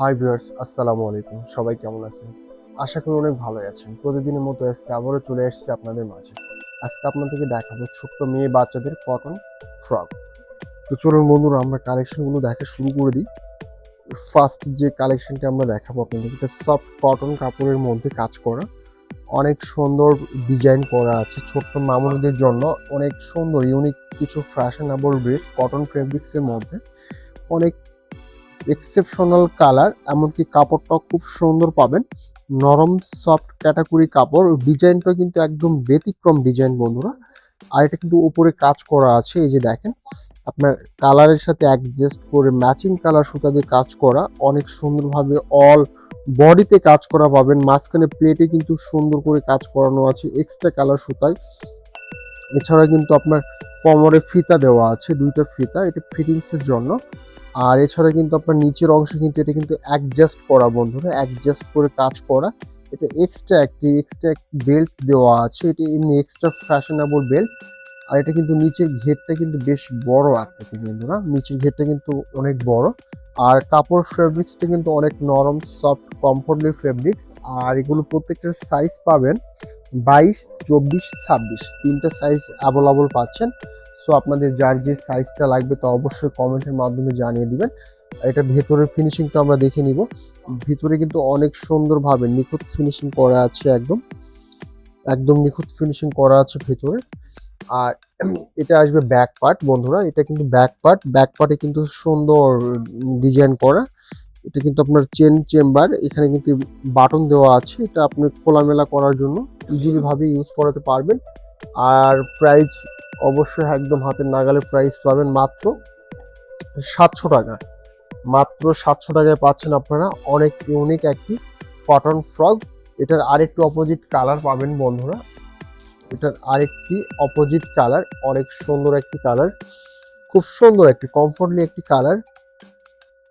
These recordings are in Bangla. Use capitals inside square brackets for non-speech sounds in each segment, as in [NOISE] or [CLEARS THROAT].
হাই ভিউয়ার্স, আসসালামু আলাইকুম। সবাই কেমন আছেন? আশা করি অনেক ভালো আছেন। প্রতিদিনের মতো আজকে আবারও চলে এসেছি আপনাদের মাঝে। আজকে আপনাদেরকে দেখাবো ছোট্ট মেয়ে বাচ্চাদের কটন ফ্রক। তো চলুন বন্ধুরা, আমরা কালেকশনগুলো দেখা শুরু করে দিই। ফার্স্ট যে কালেকশনটা আমরা দেখাবো আপনাদেরকে সফট কটন কাপড়ের মধ্যে কাজ করা। অনেক সুন্দর ডিজাইন করা আছে ছোট্ট মামুনিদের জন্য। অনেক সুন্দর ইউনিক কিছু ফ্যাশনেবল ড্রেস কটন ফেব্রিক্সের মধ্যে। অনেক এক্সেপশনাল কালার এমনকি কাপড়টাও খুব সুন্দর পাবেন। নরম সফট ক্যাটাগরি কাপড়। ডিজাইনটা কিন্তু একদম ব্যতিক্রম ডিজাইন বন্ধুরা। আর এটা কিন্তু উপরে কাজ করা আছে, এই যে দেখেন। আপনার কালারের সাথে অ্যাডজাস্ট করে ম্যাচিং কালার সুতা দিয়ে কাজ করা। অনেক সুন্দরভাবে অল বডিতে কাজ করা পাবেন। মাঝখানে প্লেটে কিন্তু সুন্দর করে কাজ করানো আছে এক্সট্রা কালার সুতায়। এছাড়া কিন্তু আপনার কোমরে ফিতা দেওয়া আছে, দুইটা ফিতা। এটা ফিটিংসের জন্য। আর এছাড়া কিন্তু আপনার নিচের অংশে কিন্তু এটা কিন্তু অ্যাডজাস্ট করা বন্ধুরা অ্যাডজাস্ট করে কাজ করা। এটা এক্সট্রা একটি এক্সট্রা বেল্ট দেওয়া আছে। এটি এমনি এক্সট্রা ফ্যাশনেবল বেল্ট আর এটা কিন্তু নিচের ঘেরটা কিন্তু বেশ বড় আকৃতি বন্ধুরা নিচের ঘেরটা কিন্তু অনেক বড়। আর কাপড় ফেব্রিক্সটা কিন্তু অনেক নরম সফট কমফোর্টলি ফেব্রিক্স আর এগুলো প্রত্যেকটার সাইজ পাবেন বাইশ, চব্বিশ, ছাব্বিশ। তিনটা সাইজ অ্যাভেলেবল পাচ্ছেন। সো আপনাদের যার যে সাইজটা লাগবে তো অবশ্যই কমেন্টের মাধ্যমে জানিয়ে দিবেন। এটা ভেতরের ফিনিশিংটা আমরা দেখে নিব। ভিতরে কিন্তু অনেক সুন্দরভাবে নিখুঁত ফিনিশিং করা আছে একদম। একদম নিখুঁত ফিনিশিং করা আছে ভেতরে। আর এটা আসবে ব্যাক পার্ট বন্ধুরা। এটা কিন্তু ব্যাক পার্ট ব্যাক পার্টে কিন্তু সুন্দর ডিজাইন করা। এটা কিন্তু আপনার চেন চেম্বার এখানে কিন্তু বাটন দেওয়া আছে। এটা আপনি খোলামেলা করার জন্য ইজিলি ভাবে ইউজ করাতে পারবেন। আর প্রাইস অবশ্যই একদম হাতের নাগালে প্রাইস পাবেন মাত্র সাতশো টাকা মাত্র সাতশো টাকায় পাচ্ছেন আপনারা অনেক ইউনিক একটি কটন ফ্রক এটার আরেকটু অপোজিট কালার পাবেন বন্ধুরা। এটার আরেকটি অপোজিট কালার অনেক সুন্দর একটি কালার খুব সুন্দর একটি কমফোর্টলি একটি কালার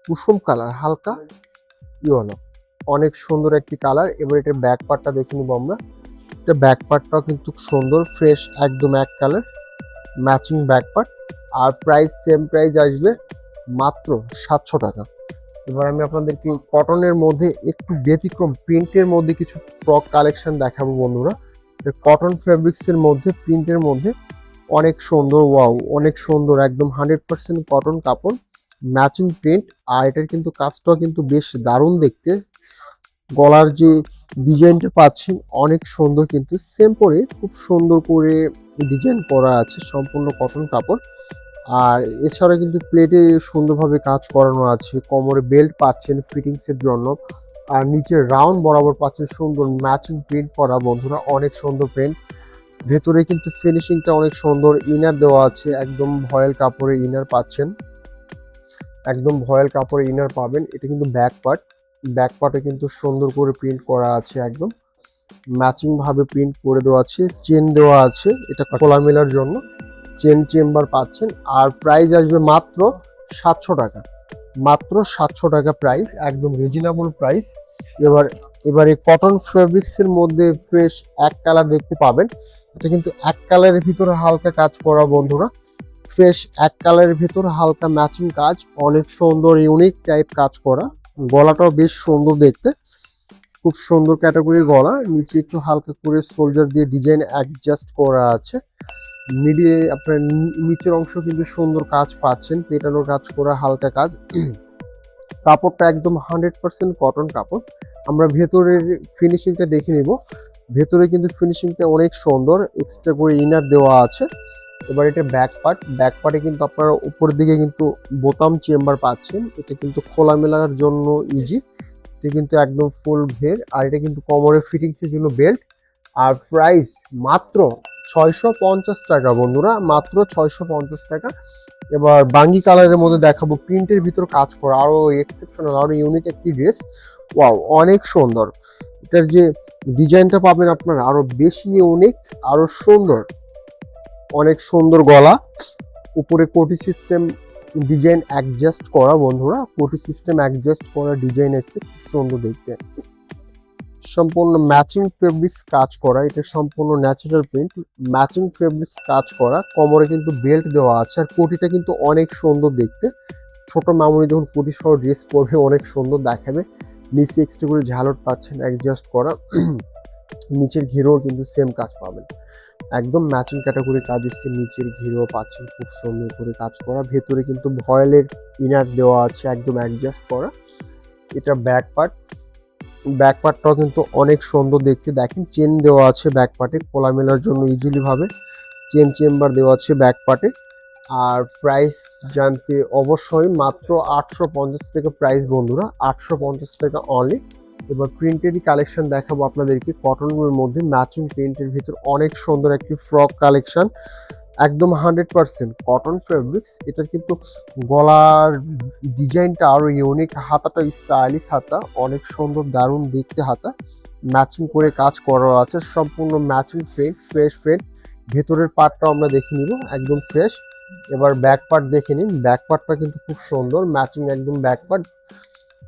কুসুম কালার হালকা ইয়েলো। অনেক সুন্দর একটি কালার এবার এটার ব্যাক পার্টটা দেখে নিব আমরা। এটা ব্যাক পার্টটাও কিন্তু সুন্দর ফ্রেশ একদম এক কালার ম্যাচিং ব্যাক পার্ট আর প্রাইস সেম প্রাইস আসবে মাত্র সাতশো টাকা। এবার আমি আপনাদেরকে কটনের মধ্যে একটু ব্যতিক্রম প্রিন্টের মধ্যে কিছু ফ্রক কালেকশন দেখাবো বন্ধুরা। কটন ফেব্রিক্সের মধ্যে প্রিন্টের মধ্যে অনেক সুন্দর ওয়াও অনেক সুন্দর, একদম হান্ড্রেড পার্সেন্ট কটন কাপড় ম্যাচিং প্রিন্ট আর এটার কিন্তু কাজটাও কিন্তু বেশ দারুণ দেখতে। গলার যে ডিজাইনটা পাচ্ছেন অনেক সুন্দর কিন্তু সেম পরে খুব সুন্দর করে ডিজাইন করা আছে, সম্পূর্ণ কটন কাপড়। আর এছাড়া কিন্তু প্লেটে সুন্দরভাবে কাজ করানো আছে, কোমরে বেল্ট পাচ্ছেন ফিটিংসের জন্য। আর নিচে রাউন্ড বরাবর পাচ্ছেন সুন্দর ম্যাচিং প্রিন্ট করা, বন্ধুরা অনেক সুন্দর প্রিন্ট ভেতরে কিন্তু ফিনিশিংটা অনেক সুন্দর ইনার দেওয়া আছে, একদম ভয়েল কাপড়ে ইনার পাচ্ছেন। একদম ভয়েল কাপড়ে ইনার পাবেন, এটা কিন্তু ব্যাক পার্ট ব্যাক পার্টে কিন্তু সুন্দর করে প্রিন্ট করা আছে একদম। ম্যাচিং ভাবে প্রিন্ট করে দেওয়া আছে চেন দেওয়া আছে এটা খোলামেলার জন্য। চেন চেম্বার পাচ্ছেন আর প্রাইস আসবে মাত্র সাতশো টাকা। মাত্র সাতশো টাকা প্রাইস একদম রিজনেবল প্রাইস এবার এবারে কটন ফেব্রিক্সের মধ্যে ফ্রেশ এক কালার দেখতে পাবেন। এটা কিন্তু এক কালারের ভিতরে হালকা কাজ করা বন্ধুরা। ফ্রেশ এক কালারের ভিতরে হালকা ম্যাচিং কাজ অনেক সুন্দর ইউনিক টাইপ কাজ করা। গলাটাও বেশ সুন্দর দেখতে। খুব সুন্দর ক্যাটাগরির গলা। নিচে একটু হালকা করে সোলজার দিয়ে ডিজাইন অ্যাডজাস্ট করা আছে। মিডিয়ে আপনার নিচের অংশ কিন্তু সুন্দর কাজ পাচ্ছেন। পেটানোর কাজ করা, হালকা কাজ। [CLEARS THROAT] কাপড়টা একদম হান্ড্রেড পার্সেন্ট কটন কাপড়। আমরা ভেতরের ফিনিশিংটা দেখে নিব। ভেতরে কিন্তু ফিনিশিংটা অনেক সুন্দর। এক্সট্রা করে ইনার দেওয়া আছে। এবার এটা ব্যাক পার্ট ব্যাক পার্টে কিন্তু আপনারা উপরের দিকে কিন্তু বোতাম চেম্বার পাচ্ছেন। এটা কিন্তু খোলামেলার জন্য ইজি এটা কিন্তু একদম ফুল ঘের। আর এটা কিন্তু কোমরে ফিটিংসের জন্য বেল্ট আর প্রাইস মাত্র ছয়শো পঞ্চাশ টাকা বন্ধুরা, মাত্র ছয়শো পঞ্চাশ টাকা। এবার বাঙ্গি কালারের মধ্যে দেখাবো। প্রিন্টের ভিতর কাজ করা, আরও এক্সেপশনাল আরও ইউনিক একটি ড্রেস ওয়াও অনেক সুন্দর। এটার যে ডিজাইনটা পাবেন আপনারা, আরও বেশি ইউনিক আরও সুন্দর। অনেক সুন্দর গলা। উপরে কোটি সিস্টেম ডিজাইন অ্যাডজাস্ট করা বন্ধুরা। কোটি সিস্টেম অ্যাডজাস্ট করা ডিজাইন এসে খুব সুন্দর দেখতে। সম্পূর্ণ ম্যাচিং ফেব্রিক্স কাজ করা। এটা সম্পূর্ণ ন্যাচারাল প্রিন্ট ম্যাচিং ফেব্রিক্স কাজ করা। কোমরে কিন্তু বেল্ট দেওয়া আছে। আর কোটিটা কিন্তু অনেক সুন্দর দেখতে। ছোট মামুনি যখন কোটি সহ ড্রেস পরবে, অনেক সুন্দর দেখাবে। নিচে এক্সট্রা করে ঝালট পাচ্ছেন অ্যাডজাস্ট করা। [CLEARS THROAT] নিচের ঘিরেও কিন্তু সেম কাজ পাবেন। একদম ম্যাচিং ক্যাটাগরি কাজ এসছে নিচের ঘিরেও পাচ্ছেন খুব সুন্দর করে কাজ করা। ভেতরে কিন্তু ভয়েলের ইনার দেওয়া আছে, একদম অ্যাডজাস্ট করা। এটা ব্যাক পার্ট ব্যাক পার্টটাও কিন্তু অনেক সুন্দর দেখতে। দেখেন চেন দেওয়া আছে ব্যাক পার্টে খোলা মেলার জন্য ইজিলি ভাবে। চেন চেম্বার দেওয়া আছে ব্যাক পার্টে আর প্রাইস জানতে অবশ্যই মাত্র আটশো পঞ্চাশ টাকা প্রাইস বন্ধুরা, আটশো পঞ্চাশ টাকা অনলি এবার প্রিন্টেরই কালেকশন দেখাবো আপনাদেরকে। কটনের মধ্যে ম্যাচিং প্রিন্টের ভিতর অনেক সুন্দর একটি ফ্রক কালেকশন একদম হান্ড্রেড পার্সেন্ট কটন ফেব্রিক্স এটার কিন্তু গলার ডিজাইনটা আরও ইউনিক হাতাটা স্টাইলিশ হাতা, অনেক সুন্দর, দারুণ দেখতে হাতা। ম্যাচিং করে কাজ করা আছে, সম্পূর্ণ ম্যাচিং প্রিন্ট ফ্রেশ প্রিন্ট ভেতরের পার্টটাও আমরা দেখে নিব, একদম ফ্রেশ এবার ব্যাক পার্ট দেখে নিন। ব্যাক পার্টটা কিন্তু খুব সুন্দর ম্যাচিং একদম ব্যাক পার্ট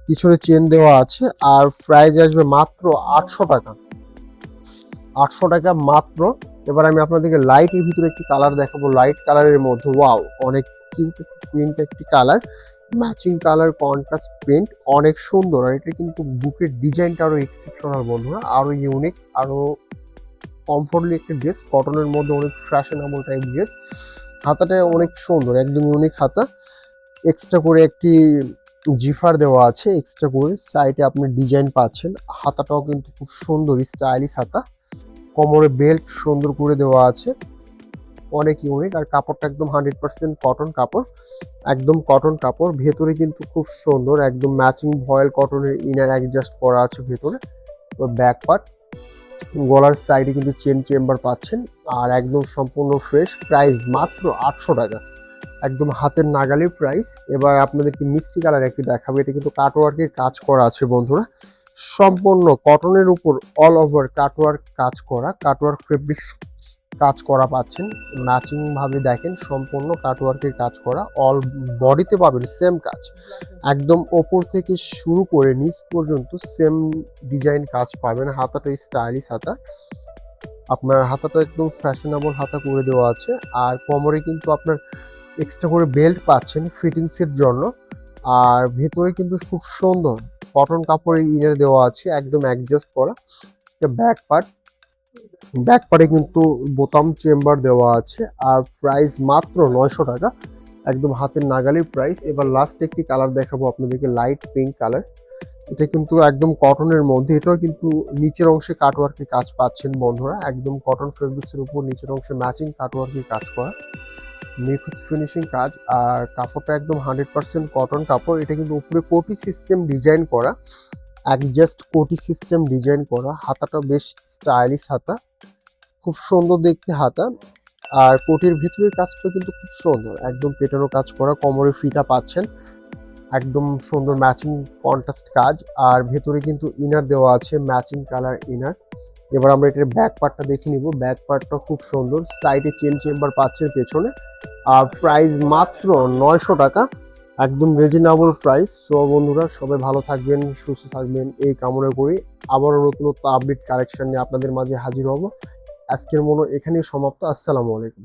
পিছনে চেন দেওয়া আছে, আর প্রাইস আসবে মাত্র আটশো টাকা। আটশো টাকা মাত্র। এবার আমি আপনাদেরকে লাইটের ভিতরে একটি কালার দেখাবো। লাইট কালারের মধ্যে ওয়াও অনেক কিউট প্রিন্ট একটি colour matching colour contrast print অনেক সুন্দর। আর এটা কিন্তু বুকের ডিজাইনটা আরও এক্সেপশনাল বন্ধুরা। আরও ইউনিক আরও কমফোর্টলি একটি ড্রেস কটনের মধ্যে অনেক ফ্যাশনেবল টাইপ ড্রেস হাতাটা অনেক সুন্দর, একদম ইউনিক হাতা। এক্সট্রা করে একটি জিফার দেওয়া আছে এক্সট্রা করে। সাইডে আপনি ডিজাইন পাচ্ছেন। হাতাটাও কিন্তু খুব সুন্দর স্টাইলিশ হাতা। কোমরে বেল্ট সুন্দর করে দেওয়া আছে। অনেক ইউনিক আর কাপড়টা একদম হান্ড্রেড পার্সেন্ট কটন কাপড়। একদম কটন কাপড়। ভেতরে কিন্তু খুব সুন্দর, একদম ম্যাচিং ভয়েল কটনের ইনার অ্যাডজাস্ট করা আছে ভেতরে। তো ব্যাক পার্ট গলার সাইডে কিন্তু চেন চেম্বার পাচ্ছেন। আর একদম সম্পূর্ণ ফ্রেশ প্রাইস মাত্র আটশো টাকা। একদম হাতের নাগালের প্রাইস এবার আপনাদেরকে মিষ্টি কালার একটি দেখাবো। এটা কিন্তু কাটওয়ার্কের কাজ করা আছে বন্ধুরা। সম্পূর্ণ কটনের উপর অল ওভার কাটওয়ার্ক কাজ করা। কাটওয়ার্ক ফেব্রিক্স কাজ করা পাচ্ছেন। ম্যাচিং ভাবে দেখেন, সম্পূর্ণ কাটওয়ার্কের কাজ করা। অল বডিতে পাবেন সেম কাজ। একদম ওপর থেকে শুরু করে নিচ পর্যন্ত সেম ডিজাইন কাজ পাবেন। হাতাটা স্টাইলিশ হাতা। আপনার হাতাটা একদম ফ্যাশনেবল হাতা করে দেওয়া আছে। আর কোমরে কিন্তু আপনার এক্সট্রা করে বেল্ট পাচ্ছেন ফিটিংসের জন্য। আর ভেতরে কিন্তু খুব সুন্দর কটন কাপড়ের ইনার দেওয়া আছে, একদম অ্যাডজাস্ট করা। ব্যাক পার্ট ব্যাক পার্টে কিন্তু বোতাম চেম্বার দেওয়া আছে, আর প্রাইস মাত্র নয়শো টাকা। একদম হাতের নাগালের প্রাইস এবার লাস্ট একটি কালার দেখাবো আপনাদেরকে লাইট পিঙ্ক কালার এটা কিন্তু একদম কটনের মধ্যে। এটাও কিন্তু নিচের অংশে কাটওয়ার্কের কাজ পাচ্ছেন বন্ধুরা। একদম কটন ফেব্রিক্সের উপর নিচের অংশে ম্যাচিং কাটওয়ার্কের কাজ করা। নিখুঁত ফিনিশিং কাজ আর কাপড়টা একদম হান্ড্রেড পার্সেন্ট কটন কাপড়। এটা কিন্তু উপরে কোটি সিস্টেম ডিজাইন করা অ্যাডজাস্ট কোটি সিস্টেম ডিজাইন করা। হাতাটা বেশ স্টাইলিশ হাতা, খুব সুন্দর দেখতে হাতা। আর কোটির ভিতরের কাজটা কিন্তু খুব সুন্দর, একদম পেটানো কাজ করা, কোমরে ফিটা পাচ্ছেন। একদম সুন্দর ম্যাচিং কন্ট্রাস্ট কাজ। আর ভেতরে কিন্তু ইনার দেওয়া আছে ম্যাচিং কালার ইনার এবার আমরা এটার ব্যাক পার্টটা দেখে নিব। ব্যাক পার্টটা খুব সুন্দর। সাইডে চেন চেম্বার পাচ্ছেন পেছনে। আর প্রাইস মাত্র নয়শো টাকা। একদম রিজনেবল প্রাইস সো বন্ধুরা, সবাই ভালো থাকবেন, সুস্থ থাকবেন। এই কামনা করি আবারও নতুন আপডেট কালেকশন নিয়ে আপনাদের মাঝে হাজির হব। আজকের মনো এখানেই সমাপ্ত। আসসালামু আলাইকুম।